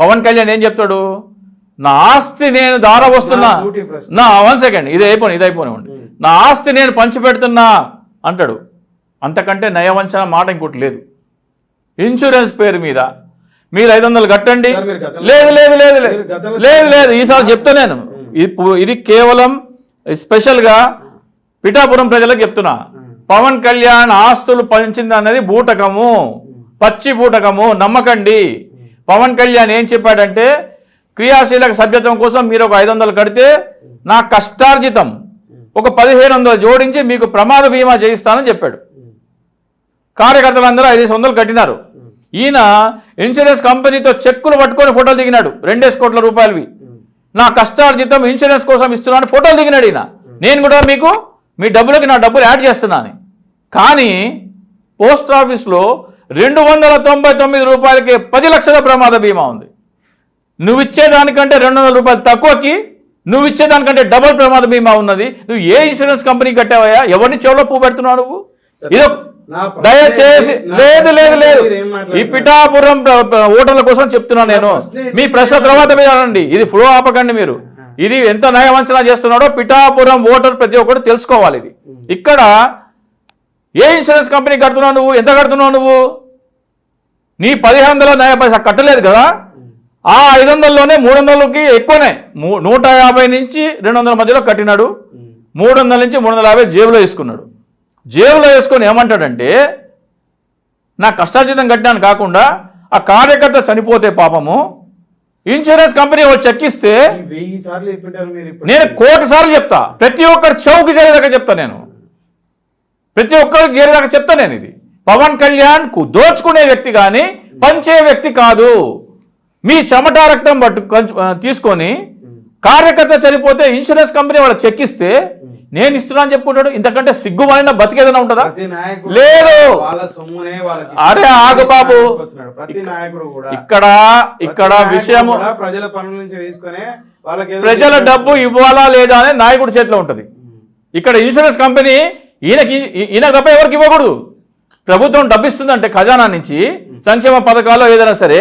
పవన్ కళ్యాణ్ ఏం చెప్తాడు? నా ఆస్తి నేను దార వస్తున్నా. నా వన్ సెకండ్ ఇది అయిపోయి ఇది అయిపోనివ్వండి. నా ఆస్తి నేను పంచిపెడుతున్నా అంటాడు. అంతకంటే నయవంచన మాట ఇంకోటి లేదు. ఇన్సూరెన్స్ పేరు మీద మీరు ఐదు వందలు కట్టండి లేదు లేదు లేదు లేదు. లేదు లేదు ఈసారి చెప్తా నేను. ఇది కేవలం స్పెషల్గా పిఠాపురం ప్రజలకు చెప్తున్నా. పవన్ కళ్యాణ్ ఆస్తులు పంచింది అనేది బూటకము పచ్చి బూటకము. నమ్మకండి. పవన్ కళ్యాణ్ ఏం చెప్పాడంటే క్రియాశీలక సభ్యత్వం కోసం మీరు ఒక ఐదు వందలు కడితే నా కష్టార్జితం. ఒక పదిహేను వందలు జోడించి మీకు ప్రమాద బీమా చేయిస్తానని చెప్పాడు. కార్యకర్తలందరూ ఐదు వందలు కట్టినారు. ఈయన ఇన్సూరెన్స్ కంపెనీతో చెక్కులు పట్టుకొని ఫోటోలు దిగినాడు. రెండేసి కోట్ల రూపాయలవి. నా కష్టార్జితం ఇన్సూరెన్స్ కోసం ఇస్తున్నాను ఫోటోలు దిగినాడు ఈయన. నేను కూడా మీకు మీ డబ్బులకి నా డబ్బులు యాడ్ చేస్తున్నాను. కానీ పోస్ట్ ఆఫీస్లో రెండు వందల తొంభై తొమ్మిది రూపాయలకి పది లక్షల ప్రమాద బీమా ఉంది. నువ్వు ఇచ్చేదానికంటే రెండు వందల రూపాయలు తక్కువకి నువ్వు ఇచ్చేదానికంటే డబుల్ ప్రమాద బీమా ఉన్నది. నువ్వు ఏ ఇన్సూరెన్స్ కంపెనీ కట్టావయ్యా? ఎవరిని చెవులో పువ్వు పెడుతున్నావు నువ్వు? ఇదో దయచేసి లేదు లేదు లేదు? ఈ పిఠాపురం ప్ర- ప్ర- ఓటర్ల కోసం చెప్తున్నాను నేను? మీ ప్రశ్న తర్వాత మీద అనండి. ఇది ఫ్లో ఆపకండి మీరు. ఇది ఎంత నయవంచన చేస్తున్నాడో పిఠాపురం ఓటర్ ప్రతి ఒక్కరు తెలుసుకోవాలి ఇది. ఇక్కడ ఏ ఇన్సూరెన్స్ కంపెనీ కడుతున్నావు నువ్వు? ఎంత కడుతున్నావు నువ్వు? నీ పదిహేను వందల నయ పైసా కట్టలేదు కదా? ఆ ఐదు వందల్లోనే మూడు వందలకి ఎక్కువనే. నూట యాభై నుంచి రెండు వందల మధ్యలో కట్టినాడు. మూడు వందల నుంచి మూడు వందల యాభై జేబులో వేసుకున్నాడు. జేబులో వేసుకొని ఏమంటాడంటే నా కష్టార్జితం కట్టినాను కాకుండా ఆ కార్యకర్త చనిపోతే పాపము ఇన్సూరెన్స్ కంపెనీ వాళ్ళు చెక్కిస్తే నేను కోటి సార్లు చెప్తా. ప్రతి ఒక్కరి చౌకి చేరేదాకా చెప్తా నేను. ప్రతి ఒక్కరికి చేరేదాకా చెప్తా నేను ఇది. పవన్ కళ్యాణ్కు దోచుకునే వ్యక్తి కానీ పంచే వ్యక్తి కాదు. మీ చెమట రక్తం పట్టు తీసుకొని కార్యకర్త చనిపోతే ఇన్సూరెన్స్ కంపెనీ వాళ్ళకి చెక్కిస్తే నేను ఇస్తున్నా అని చెప్పుకుంటాడు. ఇంతకంటే సిగ్గుమాలిన బతికేదైనా ఉంటుందా? లేదు. వాళ్ళ అరే ఆగు బాబు. ఇక్కడ ఇక్కడ కూడా ప్రజల పనుల నుంచి తీసుకొని ప్రజల. డబ్బు ఇవ్వాలా లేదా అనేది నాయకుడి చేతిలో ఉంటుంది. ఇక్కడ ఇన్సూరెన్స్ కంపెనీ ఈయనకి ఈయన తప్ప ఎవరికి ఇవ్వకూడదు. ప్రభుత్వం డబ్బు ఇస్తుందంటే ఖజానా నుంచి సంక్షేమ పథకాల్లో ఏదైనా సరే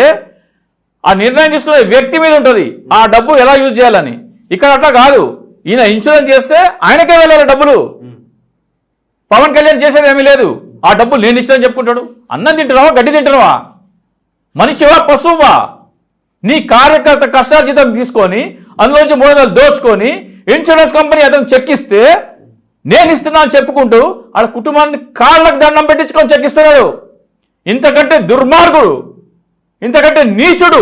ఆ నిర్ణయం తీసుకునే వ్యక్తి మీద ఉంటుంది. ఆ డబ్బు ఎలా యూజ్ చేయాలని. ఇక్కడ అట్లా కాదు. ఈయన ఇన్సూరెన్స్ చేస్తే ఆయనకే వెళ్ళాలి డబ్బులు. పవన్ కళ్యాణ్ చేసేది ఏమీ లేదు. ఆ డబ్బులు నేను ఇష్టం చెప్పుకుంటాడు. అన్నం తింటున్నావా? గడ్డి తింటున్నావా? మనిషివా? పశువువా? నీ కార్యకర్త కష్టార్జితం తీసుకొని అందులోంచి మూడు వందలు దోచుకొని ఇన్సూరెన్స్ కంపెనీ అతను చెక్కిస్తే నేను ఇస్తున్నా అని చెప్పుకుంటూ వాళ్ళ కుటుంబాన్ని కాళ్ళకు దండం పెట్టించుకొని చెక్కిస్తున్నాడు. ఇంతకంటే దుర్మార్గుడు ఇంతకంటే నీచుడు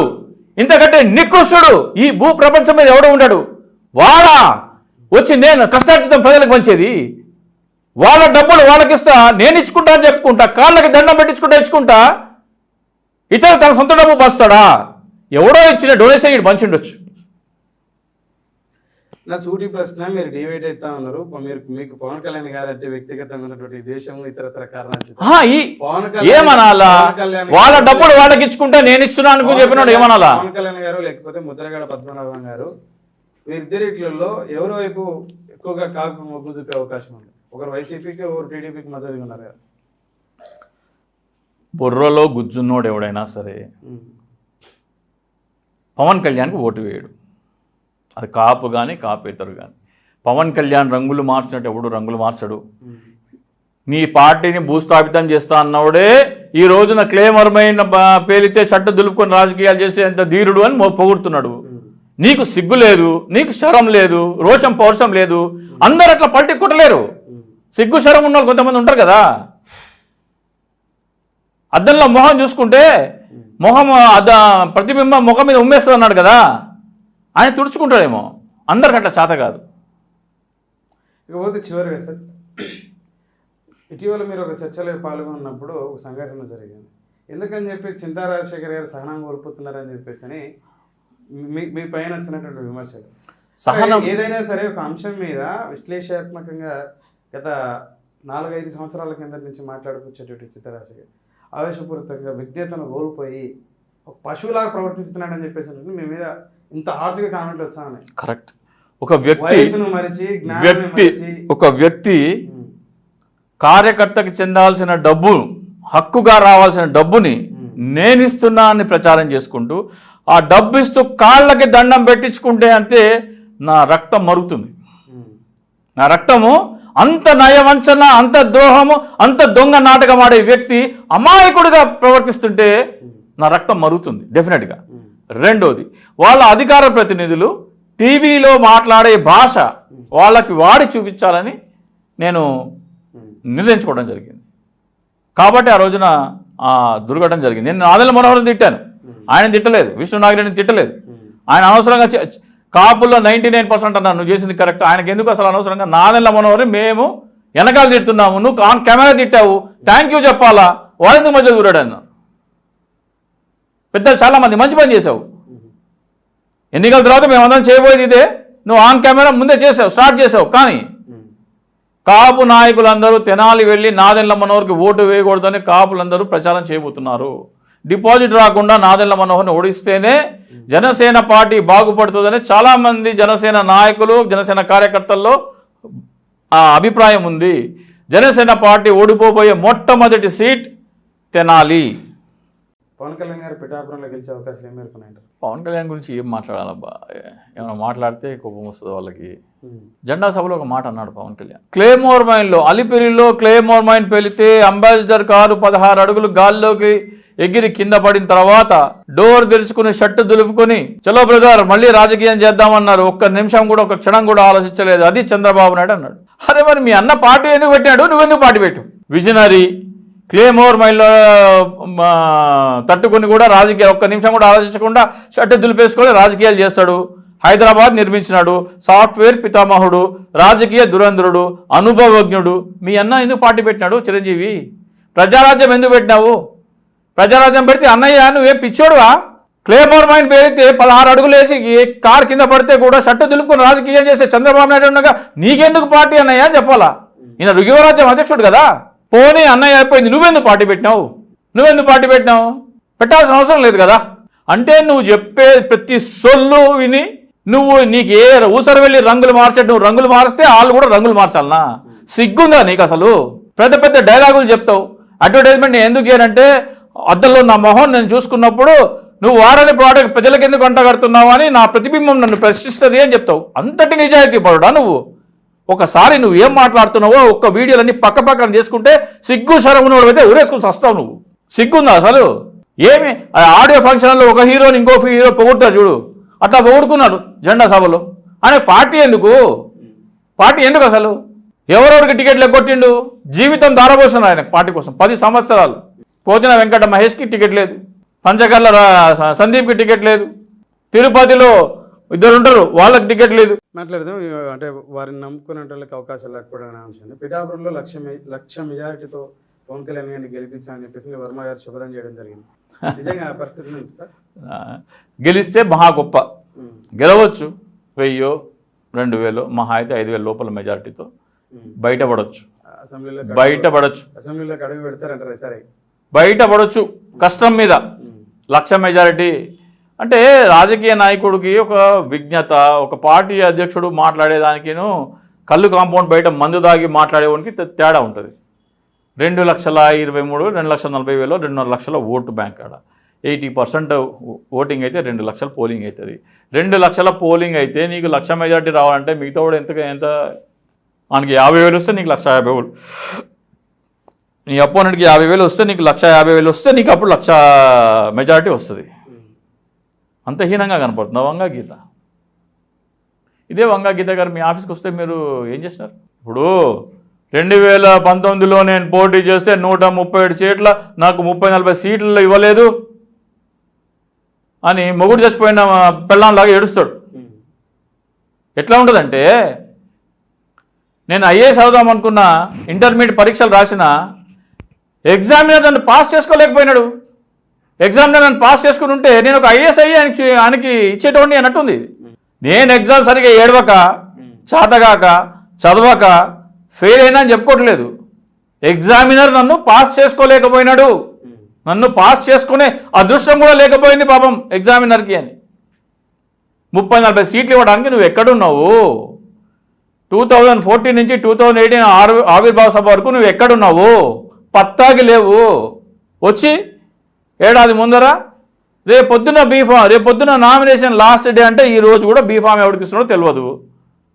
ఇంతకంటే నికృష్టుడు ఈ భూ ప్రపంచం మీద ఎవడో ఉంటాడు వాడా? వచ్చి నేను కష్టార్జితం ప్రజలకు పంచేది. వాళ్ళ డబ్బులు వాళ్ళకిస్తా నేను ఇచ్చుకుంటా అని చెప్పుకుంటా కాళ్ళకి దండం పెట్టించుకుంటా ఇచ్చుకుంటా ఇతను తన సొంత డబ్బు బస్తాడా ఎవడో ఇచ్చిన డొనేషన్ ఇటు మంచి ఉండొచ్చు నా సూటి ప్రశ్న మీరు డివైడ్ అవుతా ఉన్నారు. మీరు మీకు పవన్ కళ్యాణ్ గారు అంటే వ్యక్తిగతమైనటువంటి దేశం ఇతరతర కారణాలు చెప్పారు. ఆహా, ఈ పవన్ కళ్యాణ్ ఏమనాలా? వాళ్ళ డబ్బులు వాళ్ళకి ఇచ్చుకుంటా నేను ఇస్తున్నాను అనుకుని చెప్పినాడు ఏమనాలా? పవన్ కళ్యాణ్ గారు లేకపోతే ముద్రగడ పద్మనాభం గారు వీరిద్దరిలో ఎవరి వైపు ఎక్కువగా కాకు మొగ్గు చూపే అవకాశం ఉంది? ఒకరు వైసీపీకి ఒకరు టీడీపీకి మద్దతుగా ఉన్నారు కదా. బుర్రలో గుజ్జున్నోడు ఎవడైనా సరే. పవన్ కళ్యాణ్కి ఓటు వేయడు. అది కాపు కానీ కాపేతరు కానీ పవన్ కళ్యాణ్ రంగులు మార్చినట్టు ఎవడు రంగులు మార్చడు? నీ పార్టీని భూస్థాపితం చేస్తా అన్నవాడే ఈ రోజున క్లేమర్మైన పేలితే చట్ట దులుపుకొని రాజకీయాలు చేసే అంత ధీరుడు అని మొ- పొగుడుతున్నాడు. నీకు సిగ్గు లేదు నీకు శరం లేదు రోషం పౌరుషం లేదు. అందరు అట్లా పల్టీ కొట్టలేరు. సిగ్గు శరం ఉన్న వాళ్ళు కొంతమంది ఉంటారు కదా. అద్దంలో మొహం చూసుకుంటే మొహం అద్ద ప్రతిబింబం ముఖం మీద ఉమ్మేస్తుంది అన్నాడు కదా. ఆయన తుడుచుకుంటాడేమో. అందరికి అట్లా చేత కాదు. ఇకపోతే చివరిగా సార్ ఇటీవల మీరు ఒక చర్చలో పాల్గొన్నప్పుడు ఒక సంఘటన జరిగింది. ఎందుకని చెప్పి చింతా రాజశేఖర్ గారు సహనం కోల్పోతున్నారని చెప్పేసి అని మీ మీ పైన వచ్చినటువంటి విమర్శలు. సహనం ఏదైనా సరే ఒక అంశం మీద విశ్లేషాత్మకంగా గత నాలుగైదు సంవత్సరాల కింద నుంచి మాట్లాడుకొచ్చేటువంటి చిత్తరాజశేఖర్ ఆవేశపూరితంగా విజ్ఞతను కోల్పోయి ఒక పశువులాగా ప్రవర్తిస్తున్నాడని చెప్పేసి మీ మీద ఇంత ఆశగా కామెంట్ వచ్చామని కరెక్ట్. ఒక వ్యక్తి వ్యక్తి ఒక వ్యక్తి కార్యకర్తకి చెందాల్సిన డబ్బు హక్కుగా రావాల్సిన డబ్బుని ఉమ్. నేను ఇస్తున్నా అని ప్రచారం చేసుకుంటూ ఆ డబ్బు ఇస్తూ కాళ్ళకి దండం పెట్టించుకుంటే అంతే నా రక్తం మరుగుతుంది. నా రక్తము అంత నయవంచన అంత ద్రోహము అంత దొంగ నాటకం ఆడే వ్యక్తి అమాయకుడిగా ప్రవర్తిస్తుంటే నా రక్తం మరుగుతుంది డెఫినెట్గా. రెండోది వాళ్ళ అధికార ప్రతినిధులు టీవీలో మాట్లాడే భాష వాళ్ళకి వాడి చూపించాలని నేను నిర్ణయించుకోవడం జరిగింది. కాబట్టి ఆ రోజున దుర్ఘటన జరిగింది. నేను నాదెల్ల మనోహరం తిట్టాను. ఆయన తిట్టలేదు. విష్ణు నాగిరెడ్డిని తిట్టలేదు. ఆయన అనవసరంగా చే- కాపుల్లో నైంటీ నైన్ పర్సెంట్ అన్నాను నువ్వు చేసింది కరెక్ట్. ఆయనకి ఎందుకు అసలు అనవసరంగా? నాదెల్ల మనోహరం మేము వెనకాల తిడుతున్నాము. నువ్వు ఆన్ కెమెరా తిట్టావు. థ్యాంక్ యూ చెప్పాలా వాళ్ళెందుకు మధ్యలో దూరాడు అన్నారు పెద్దలు చాలామంది మంచి పని చేసావు ఎన్నికల తర్వాత మేమందరం చేయబోయేది ఇదే. నువ్వు ఆన్ కెమెరా ముందే చేసావు స్టార్ట్ చేసావు కానీ కాపు నాయకులందరూ తెనాలి వెళ్ళి నాదెండ్ల మనోహర్కి ఓటు వేయకూడదని కాపులందరూ ప్రచారం చేయబోతున్నారు. డిపాజిట్ రాకుండా నాదెండ్ల మనోహర్ని ఓడిస్తేనే జనసేన పార్టీ బాగుపడుతుందని చాలామంది జనసేన నాయకులు జనసేన కార్యకర్తల్లో ఆ అభిప్రాయం ఉంది. జనసేన పార్టీ ఓడిపోబోయే మొట్టమొదటి సీట్ తెనాలి. పవన్ కళ్యాణ్ గారు పిఠాపురంలో గెలిచే అవకాశాలు ఏం మేరకు పవన్ కళ్యాణ్ గురించి ఏం మాట్లాడాలబ్బా? ఏమైనా మాట్లాడితే కోపం వస్తుంది వాళ్ళకి. ఉమ్. జెండా సభలో ఒక మాట అన్నాడు పవన్ కళ్యాణ్. క్లేమోర్ మైన్లో అలిపిరిలో క్లేమోర్ మైన్ పెలితే అంబాసిడర్ కారు పదహారు అడుగులు గాల్లోకి ఎగిరి కింద పడిన తర్వాత డోర్ తెరుచుకుని షర్టు దులుపుకొని చలో బ్రదర్ మళ్ళీ రాజకీయం చేద్దామన్నారు. ఒక్క నిమిషం కూడా ఒక క్షణం కూడా ఆలోచించలేదు. అది చంద్రబాబు నాయుడు అన్నాడు. అరే మరి మీ అన్న పార్టీ ఎందుకు పెట్టాడు? నువ్వెందుకు పార్టీ పెట్టు విజనరీ క్లేమోర్ మైల్లో తట్టుకుని కూడా రాజకీయ ఒక్క నిమిషం కూడా ఆలోచించకుండా షట్టు దులిపేసుకొని రాజకీయాలు చేస్తాడు. హైదరాబాద్ నిర్మించినాడు. సాఫ్ట్వేర్ పితామహుడు రాజకీయ దురంధరుడు అనుభవజ్ఞుడు. మీ అన్న ఎందుకు పార్టీ పెట్టినాడు చిరంజీవి? ప్రజారాజ్యం ఎందుకు పెట్టినావు? ప్రజారాజ్యం పెడితే అన్నయ్య నువ్వేం పిచ్చోడువా? క్లేమోర్ మైన్ పేరితే పదహారు అడుగులేసి కార్ కింద పడితే కూడా షట్టు దులుపుకొని రాజకీయం చేసే చంద్రబాబు నాయుడు ఉండగా నీకెందుకు పార్టీ అన్నయ్య అని చెప్పాలా? ఈయన రుగివరాజ్యం అధ్యక్షుడు కదా? పోనీ అన్నయ్య అయిపోయింది నువ్వెందుకు పార్టీ పెట్టినావు? నువ్వెందుకు పార్టీ పెట్టినావు? పెట్టాల్సిన అవసరం లేదు కదా? అంటే నువ్వు చెప్పే ప్రతి సొల్లు విని నువ్వు నీకు ఏ ఊసర వెళ్ళి రంగులు మార్చడం నువ్వు రంగులు మారిస్తే వాళ్ళు కూడా రంగులు మార్చాలనా? సిగ్గుందా నీకు అసలు? పెద్ద పెద్ద డైలాగులు చెప్తావు. అడ్వర్టైజ్మెంట్ నేను ఎందుకు చేయనంటే అద్దంలో నా మొహం నేను చూసుకున్నప్పుడు నువ్వు వాడని ప్రోడక్ట్ ప్రజలకు ఎందుకు వంట కడుతున్నావు అని నా ప్రతిబింబం నన్ను ప్రశ్నిస్తుంది అని చెప్తావు. అంతటి నిజాయితీ పరుడా నువ్వు? ఒకసారి నువ్వు ఏం మాట్లాడుతున్నావో ఒక్క వీడియోలన్నీ పక్క పక్కన చేసుకుంటే సిగ్గు శరమునోడు అయితే ఊరేసుకుని వస్తావు నువ్వు. సిగ్గుందా అసలు? ఏమి? ఆడియో ఫంక్షన్లో ఒక హీరోని ఇంకో హీరో పొగుడుతారు చూడు. అట్లా పొగుడుకున్నాడు జెండా సభలో. అనే పార్టీ ఎందుకు? పార్టీ ఎందుకు అసలు? ఎవరెవరికి టికెట్లు ఎగ్గొట్టిండు? జీవితం దారబోసిన ఆయన పార్టీ కోసం పది సంవత్సరాలు. పోతిన వెంకట మహేష్కి టికెట్ లేదు. పంచకర్ల సందీప్కి టికెట్ లేదు. తిరుపతిలో ఇద్దరు ఉంటారు వాళ్ళకి టికెట్ లేదు. మాట్లాడదాం. అంటే వారిని నమ్ముకునే వాళ్ళకి అవకాశాలు లేకపోవడం అనే అంశం పిఠాపురంలో లక్ష లక్ష మెజారిటీతో పవన్ కళ్యాణ్ గారిని గెలిపించాలని చెప్పేసి వర్మ గారు శుభ్రం చేయడం జరిగింది. నిజంగా ఆ పరిస్థితి గెలిస్తే మహా గొప్ప. గెలవచ్చు. వెయ్యో రెండు వేలు మహా అయితే ఐదు వేల లోపల మెజారిటీతో ఉమ్. బయటపడవచ్చు అసెంబ్లీలో బయటపడవచ్చు అసెంబ్లీలోకి అడుగు పెడతారంటారు సరే? బయటపడవచ్చు కష్టం మీద. లక్ష మెజారిటీ అంటే రాజకీయ నాయకుడికి ఒక విజ్ఞత ఒక పార్టీ అధ్యక్షుడు మాట్లాడేదానికిను కళ్ళు కాంపౌండ్ బయట మందు దాగి మాట్లాడేవానికి తేడా ఉంటుంది. రెండు లక్షల ఇరవై మూడు రెండు లక్షల నలభై వేలు రెండున్నర లక్షల ఓటు బ్యాంక్ ఆడ. ఎయిటీ పర్సెంట్ ఓటింగ్ అయితే రెండు లక్షల పోలింగ్ అవుతుంది రెండు లక్షల పోలింగ్ అయితే నీకు లక్ష మెజార్టీ రావాలంటే మిగతా కూడా ఎంత ఎంత? మనకి యాభై వేలు వస్తే నీకు లక్ష యాభై వేలు. నీ అపోనెంట్కి యాభై వేలు వస్తే నీకు లక్ష యాభై వేలు వస్తే నీకు అప్పుడు లక్ష మెజారిటీ వస్తుంది. అంత హీనంగా కనపడుతుంది. వంగా గీత. ఇదే వంగా గీత గారు మీ ఆఫీస్కి వస్తే మీరు ఏం చేస్తారు? ఇప్పుడు రెండు వేల పంతొమ్మిదిలో నేను పోటీ చేస్తే నూట ముప్పై ఏడు సీట్ల నాకు ముప్పై నలభై సీట్లు ఇవ్వలేదు అని మొగుడు చచ్చిపోయిన పెళ్ళంలాగా ఏడుస్తాడు. ఎట్లా ఉంటుందంటే నేను ఐఏఎస్ అవుదాం అనుకున్న ఇంటర్మీడియట్ పరీక్షలు రాసిన ఎగ్జామినర్ నన్ను పాస్ చేసుకోలేకపోయినాడు. ఎగ్జామినర్ నన్ను పాస్ చేసుకుని ఉంటే నేను ఒక ఐఏఎస్ అయ్యి ఆయనకి ఆయనకి ఇచ్చేటోడిని అన్నట్టుంది. నేను ఎగ్జామ్ సరిగా ఏడవక చాతగాక చదవక ఫెయిల్ అయినా అని చెప్పుకోవట్లేదు. ఎగ్జామినర్ నన్ను పాస్ చేసుకోలేకపోయినాడు. నన్ను పాస్ చేసుకునే అదృష్టం కూడా లేకపోయింది పాపం ఎగ్జామినర్కి అని. ముప్పై నలభై సీట్లు ఇవ్వడానికి నువ్వు ఎక్కడున్నావు? టూ థౌజండ్ ఫోర్టీన్ నుంచి టూ థౌజండ్ ఎయిటీన్ ఆరు ఆవిర్భావ సభ వరకు నువ్వు ఎక్కడున్నావు? పత్తాకి లేవు. వచ్చి ఏడాది ముందర? రేపు పొద్దున బీఫామ్ రేపు పొద్దున నామినేషన్ లాస్ట్ డే అంటే ఈ రోజు కూడా బీఫామ్ ఎవరికి ఇస్తున్నాడో తెలియదు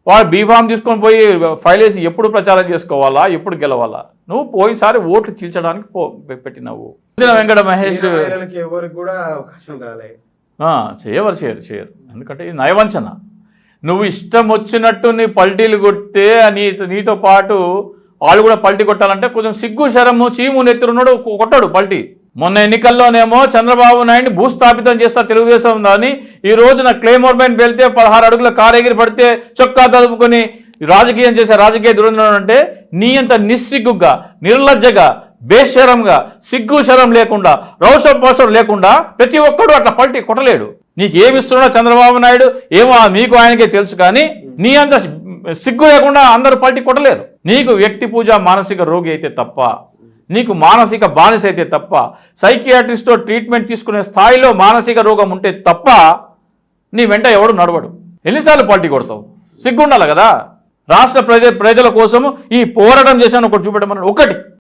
వాడు బీఫామ్ తీసుకొని పోయి ఫైల్ వేసి ఎప్పుడు ప్రచారం చేసుకోవాలా ఎప్పుడు గెలవాలా? నువ్వు పోయినసారి ఓట్లు చీల్చడానికి పో పెట్టినావు. వెంకట మహేష్ చేయవరు చేయరు చేయరు. ఎందుకంటే ఇది నయవంచన. నువ్వు ఇష్టం వచ్చినట్టు నీ పల్టీలు కొడితే నీ నీతో పాటు వాళ్ళు కూడా పల్టీ కొట్టాలంటే కొంచెం సిగ్గు శరము చీము నెత్తురున్నాడు కొట్టాడు పల్టీ. మొన్న ఎన్నికల్లోనేమో చంద్రబాబు నాయుడిని భూస్థాపితం చేస్తా తెలుగుదేశం దాన్ని ఈ రోజున క్లెయిమోర్ మైన్ వెళ్తే పదహారు అడుగుల కారెగిరి పడితే చొక్కా తలుపుకొని రాజకీయం చేసే రాజకీయ దురంధనం అంటే నీ అంత నిస్సిగ్గుగా నిర్లజ్జగా బేషరంగా సిగ్గు శరం లేకుండా రౌషం పోషం లేకుండా ప్రతి ఒక్కడు అట్లా పల్టీ కొట్టలేడు. నీకు ఏమి ఇస్తున్నాడో చంద్రబాబు నాయుడు ఏమో ఆ మీకు ఆయనకే తెలుసు కానీ నీ అంత సిగ్గు లేకుండా అందరూ పల్టీ కొట్టలేరు. నీకు వ్యక్తి పూజ మానసిక రోగి అయితే తప్ప. నీకు మానసిక బానిస అయితే తప్ప సైకియాట్రిస్ట్తో ట్రీట్మెంట్ తీసుకునే స్థాయిలో మానసిక రోగం ఉంటే తప్ప నీ వెంట ఎవడు నడవడు. ఎన్నిసార్లు పార్టీ కొడతావు? సిగ్గుండాలి కదా? రాష్ట్ర ప్రజ ప్రజల కోసము ఈ పోరాటం చేశాను ఒకటి చూపెట్టమన్నాడు. ఒకటి.